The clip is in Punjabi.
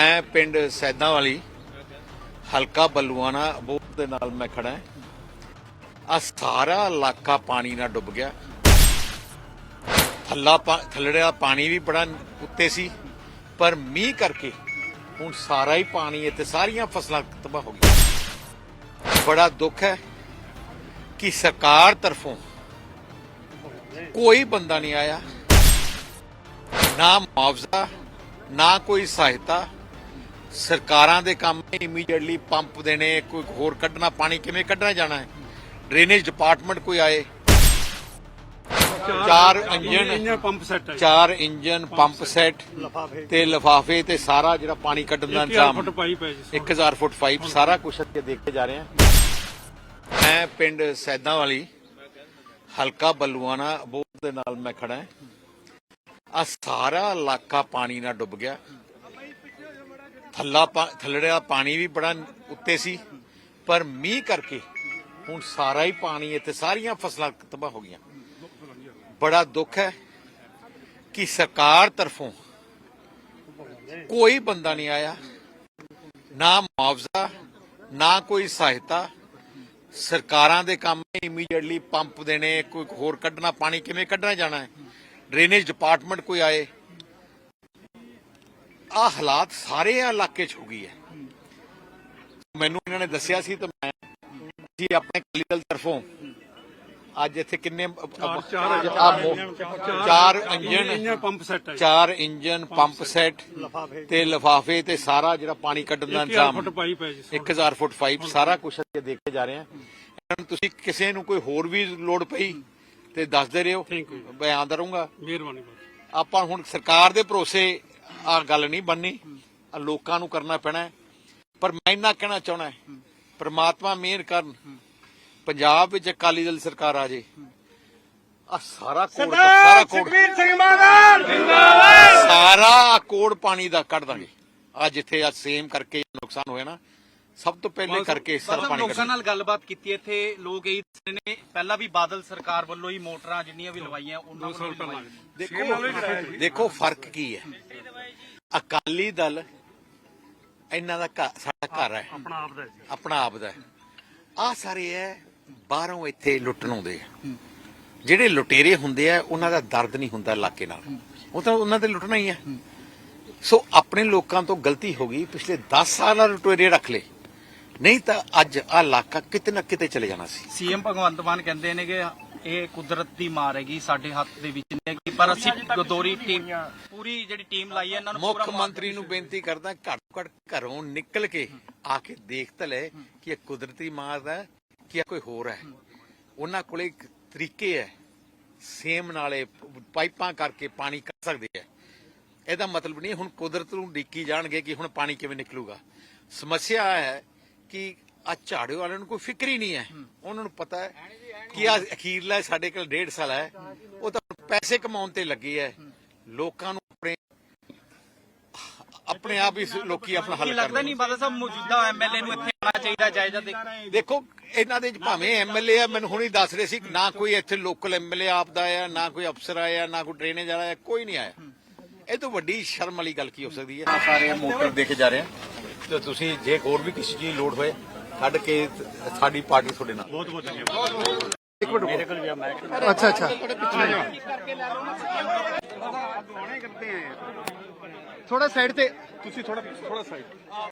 ਮੈਂ ਪਿੰਡ ਸੈਦਾਂ ਵਾਲੀ ਹਲਕਾ ਬੱਲੂਆਣਾ ਬੋਟ ਦੇ ਨਾਲ ਮੈਂ ਖੜਾ ਆ ਸਾਰਾ ਇਲਾਕਾ ਪਾਣੀ ਨਾਲ ਡੁੱਬ ਗਿਆ। ਥੱਲਾ ਪਾ- ਥੱਲੜਿਆ ਪਾਣੀ ਵੀ ਬੜਾ ਉੱਤੇ ਸੀ, ਪਰ ਮੀਂਹ ਕਰਕੇ ਹੁਣ ਸਾਰਾ ਹੀ ਪਾਣੀ ਇੱਥੇ ਸਾਰੀਆਂ ਫਸਲਾਂ ਤਬਾਹ ਹੋ ਗਈਆਂ। ਬੜਾ ਦੁੱਖ ਹੈ ਕਿ ਸਰਕਾਰ ਤਰਫੋਂ ਕੋਈ ਬੰਦਾ ਨਹੀਂ ਆਇਆ। ਨਾ ਮੁਆਵਜ਼ਾ, ਨਾ ਕੋਈ ਸਹਾਇਤਾ ਸਰਕਾਰਾਂ ਦੇ ਕੰਮ ਇਮੀਡੀਏਟਲੀ ਪੰਪ ਦੇਣੇ ਕੋਈ ਹੋਰ ਕੱਢਣਾ ਪਾਣੀ ਕਿਵੇਂ ਕੱਢਣਾ ਜਾਣਾ ਹੈ? ਡਰੇਨੇਜ ਡਿਪਾਰਟਮੈਂਟ ਕੋਈ ਆਏ? ਚਾਰ ਇੰਜਨ ਪੰਪ ਸੈੱਟ ਚਾਰ ਇੰਜਨ ਪੰਪ ਸੈੱਟ ਤੇ ਲਫਾਫੇ ਤੇ ਸਾਰਾ ਜਿਹੜਾ ਪਾਣੀ ਕੱਢਣ ਦਾ 1000 ਇੰਤਜ਼ਾਮ। ਫੁੱਟ ਪਾਈਪ ਹੈ ਜੀ 1000 ਫੁੱਟ ਪਾਈਪ ਸਾਰਾ ਕੁਝ ਅੱਗੇ ਦੇਖੇ ਜਾ ਰਹੇ ਹਾਂ। ਮੈਂ ਪਿੰਡ ਸੈਦਾਂ ਵਾਲੀ ਹਲਕਾ ਬੱਲੂਆਣਾ ਬੋਟ ਦੇ ਨਾਲ ਮੈਂ ਖੜਾ ਹਾਂ। ਆ ਸਾਰਾ ਇਲਾਕਾ ਪਾਣੀ ਨਾਲ ਡੁੱਬ ਗਿਆ। ਥੱਲਾ ਪਾ- ਥੱਲੜਿਆ ਪਾਣੀ ਵੀ ਬੜਾ ਉੱਤੇ ਸੀ, ਪਰ ਮੀਂਹ ਕਰਕੇ ਹੁਣ ਸਾਰਾ ਹੀ ਪਾਣੀ ਇੱਥੇ ਸਾਰੀਆਂ ਫਸਲਾਂ ਤਬਾਹ ਹੋ ਗਈਆਂ। ਬੜਾ ਦੁੱਖ ਹੈ ਕਿ ਸਰਕਾਰ ਤਰਫੋਂ ਕੋਈ ਬੰਦਾ ਨਹੀਂ ਆਇਆ, ਨਾ ਮੁਆਵਜ਼ਾ, ਨਾ ਕੋਈ ਸਹਾਇਤਾ। ਸਰਕਾਰਾਂ ਦੇ ਕੰਮ ਇਮੀਡੀਏਟਲੀ ਪੰਪ ਦੇਣੇ, ਕੋਈ ਹੋਰ ਕੱਢਣਾ, ਪਾਣੀ ਕਿਵੇਂ ਕੱਢਣਾ ਜਾਣਾ ਹੈ? ਡਰੇਨੇਜ ਡਿਪਾਰਟਮੈਂਟ ਕੋਈ ਆਏ ਆ ਹਾਲਾਤ ਸਾਰੇ ਇਲਾਕੇ 'ਚ ਹੋ ਗਈ ਹੈ। ਮੈਨੂੰ ਇਹਨਾਂ ਨੇ ਦੱਸਿਆ ਸੀ ਤਾਂ ਮੈਂ ਜੀ ਆਪਣੇ ਅਕਾਲੀ ਦਲ ਤਰਫੋਂ ਅੱਜ ਇੱਥੇ ਕਿੰਨੇ ਚਾਰ- ਇੰਜਨ ਪੰਪ ਸੈੱਟ ਚਾਰ ਇੰਜਨ ਪੰਪ ਸੈੱਟ ਤੇ ਲਫਾਫੇ ਤੇ ਸਾਰਾ ਜਿਹੜਾ ਪਾਣੀ ਕੱਢਣ ਦਾ 1000 ਇੰਤਜ਼ਾਮ ਫੁੱਟ ਪਾਈਪ ਹੈ ਜੀ 1000 ਫੁੱਟ ਪਾਈਪ ਸਾਰਾ ਕੁਝ ਅੱਗੇ ਦੇਖੇ ਜਾ ਰਹੇ ਹਾਂ। ਤੁਸੀਂ ਕਿਸੇ ਨੂੰ ਕੋਈ ਹੋਰ ਵੀ ਲੋੜ ਪਈ ਤੇ ਦੱਸਦੇ ਰਹੋ. ਮੈਂ ਆਂਦਾ ਰਹੂੰਗਾ। ਮਿਹਰਬਾਨੀ ਆਪਾਂ ਹੁਣ ਸਰਕਾਰ ਦੇ ਭਰੋਸੇ ਆ ਗੱਲ ਨਹੀਂ ਬੰਨੀ ਲੋਕਾਂ ਨੂੰ ਕਰਨਾ ਪੈਣਾ। ਪਰ ਮੈਂ ਇੰਨਾ ਕਹਿਣਾ ਚਾਹਣਾ ਪ੍ਰਮਾਤਮਾ ਮਿਹਰ ਕਰਨ। ਪੰਜਾਬ ਵਿੱਚ ਅਕਾਲੀ ਦਲ ਸਰਕਾਰ ਆ ਜੇ। ਆ ਸਾਰਾ ਕੋੜ ਸਾਰਾ ਕੋੜ। ਸਿੰਘ ਮਾਨ। ਸਾਰਾ ਕੋੜ ਪਾਣੀ ਦਾ ਕੱਢ ਦਾਂਗੇ। ਆ ਜਿੱਥੇ ਆ ਸੇਮ ਕਰਕੇ ਨੁਕਸਾਨ ਹੋਇਆ ਨਾ ਸਭ ਤੋਂ ਪਹਿਲੇ ਕਰਕੇ ਸਰ ਪਾਣੀ ਲੋਕਾਂ ਨਾਲ ਗੱਲਬਾਤ ਕੀਤੀ ਇੱਥੇ ਲੋਕ ਇਹ ਦੱਸਦੇ ਨੇ ਪਹਿਲਾਂ ਵੀ ਬਾਦਲ ਸਰਕਾਰ ਵੱਲੋਂ ਹੀ ਮੋਟਰਾਂ ਜਿੰਨੀਆਂ ਵੀ ਲਵਾਈਆਂ ਉਹਨਾਂ ਵੱਲੋਂ ਦੇਖੋ ਦੇਖੋ ਫ਼ਰਕ ਕੀ ਹੈ? ਅਕਾਲੀ ਦਲ ਇਹਨਾਂ ਦਾ ਘਰ ਸਾਡਾ ਘਰ ਹੈ। ਆਪਣਾ ਆਪ ਦਾ ਹੈ ਜੀ। ਆਪਣਾ ਆਪ ਦਾ ਆ ਸਾਰੇ ਹੈ ਬਾਹਰੋਂ ਇੱਥੇ ਲੁੱਟਣ ਆਉਂਦੇ ਆ। ਜਿਹੜੇ ਲੁਟੇਰੇ ਹੁੰਦੇ ਆ ਉਹਨਾਂ ਦਾ ਦਰਦ ਨਹੀਂ ਹੁੰਦਾ ਇਲਾਕੇ ਨਾਲ। ਉਹ ਤਾਂ ਉਹਨਾਂ ਤੇ ਲੁੱਟਣਾ ਹੀ ਹੈ ਸੋ ਆਪਣੇ ਲੋਕਾਂ ਤੋਂ ਗਲਤੀ ਹੋ ਗਈ ਪਿਛਲੇ 10 ਸਾਲਾਂ ਲੁਟੇਰੇ ਰੱਖ ਲਏ। ਨਹੀਂ ਤਾਂ ਅੱਜ ਆ ਇਲਾਕਾ ਕਿਤੇ ਨਾ ਕਿਤੇ ਚਲੇ ਜਾਣਾ ਸੀ। ਸੀਐਮ ਭਗਵੰਤ ਮਾਨ ਕਹਿੰਦੇ ਨੇ ਕਿ ਇਹ ਕੁਦਰਤ ਦੀ ਮਾਰ ਹੈਗੀ ਸਾਡੇ ਹੱਥ ਦੇ ਵਿੱਚ ਨਹੀਂ ਹੈਗੀ ਪਰ ਅਸੀਂ ਗਦੋਰੀ ਟੀਮ ਪੂਰੀ ਜਿਹੜੀ ਟੀਮ ਲਾਈ ਹੈ ਇਹਨਾਂ ਨੂੰ ਮੁੱਖ ਮੰਤਰੀ ਨੂੰ ਬੇਨਤੀ ਕਰਦਾ ਘੱਟ ਘੱਟ ਘਰੋਂ ਨਿਕਲ ਕੇ ਆ ਕੇ ਦੇਖ ਤਾਂ ਲੈ ਕਿ ਇਹ ਕੁਦਰਤੀ ਮਾਰ ਹੈ ਕਿ ਇਹ ਕੋਈ ਹੋਰ ਹੈ। ਉਹਨਾਂ ਕੋਲੇ ਇੱਕ ਤਰੀਕੇ ਹੈ ਸੇਮ ਨਾਲੇ ਪਾਈਪਾਂ ਕਰਕੇ ਪਾਣੀ ਕੱਢ ਸਕਦੇ ਹੈ। ਇਹਦਾ ਮਤਲਬ ਨਹੀਂ ਹੁਣ ਕੁਦਰਤ ਨੂੰ ਡੀਕੀ ਜਾਣਗੇ ਕਿ ਹੁਣ ਪਾਣੀ ਕਿਵੇਂ ਨਿਕਲੂਗਾ। ਸਮੱਸਿਆ ਹੈ ਕਿ ਆ ਝਾੜੂ ਵਾਲਿਆਂ ਨੂੰ ਕੋਈ ਫਿਕਰ ਹੀ ਨਹੀਂ ਹੈ। ਉਹਨਾਂ ਨੂੰ ਪਤਾ ਹੈ ਕਿ ਆ ਅਖੀਰਲਾ ਸਾਡੇ ਕੋਲ ਡੇਢ ਸਾਲ ਹੈ। ਉਹ ਤਾਂ ਪੈਸੇ ਕਮਾਉਣ ਤੇ ਲੱਗੀ ਹੈ। ਲੋਕਾਂ ਨੂੰ ਆਪਣੇ ਆਪਣੇ ਆਪ ਹੀ ਲੋਕੀ ਆਪਣਾ ਹੱਲ ਕਰ ਲੱਗਦਾ ਨਹੀਂ ਬਾਦਲ ਸਾਹਿਬ ਮੌਜੂਦਾ ਐਮਐਲਏ ਨੂੰ ਇੱਥੇ ਆਉਣਾ ਚਾਹੀਦਾ ਜਾਇਜ਼ਾ ਦੇ ਦੇਖੋ ਇਹਨਾਂ ਦੇ ਭਾਵੇਂ ਐਮਐਲਏ ਆ ਮੈਨੂੰ ਹੁਣੀ ਦੱਸ ਰਹੇ ਸੀ ਨਾ ਕੋਈ ਇੱਥੇ ਲੋਕਲ ਐਮਐਲਏ ਆਪ ਦਾ ਆਇਆ ਨਾ ਕੋਈ ਅਫਸਰ ਆਇਆ ਨਾ ਕੋਈ ਡਰੇਨੇਜ ਵਾਲਾ ਆਇਆ ਕੋਈ ਨਹੀਂ ਆਇਆ। ਇਹ ਤੋਂ ਵੱਡੀ ਸ਼ਰਮ ਵਾਲੀ ਗੱਲ ਕੀ ਹੋ ਸਕਦੀ ਹੈ? ਸਾਰੇ ਮੋਟਰ ਦੇਖੇ ਜਾ ਰਹੇ ਆ। ਤੇ ਤੁਸੀਂ ਜੇ ਹੋਰ ਵੀ ਕਿਸੇ ਚੀਜ਼ ਲੋੜ ਹੋਏ ਕੱਢ ਕੇ ਸਾਡੀ ਪਾਰਟੀ ਤੁਹਾਡੇ ਨਾਲ ਬਹੁਤ ਬਹੁਤ ਧੰਨਵਾਦ ਅੱਛਾ ਅੱਛਾ ਥੋੜਾ ਸਾਈਡ ਤੇ ਤੁਸੀਂ ਥੋੜਾ ਥੋੜਾ ਸਾਈਡ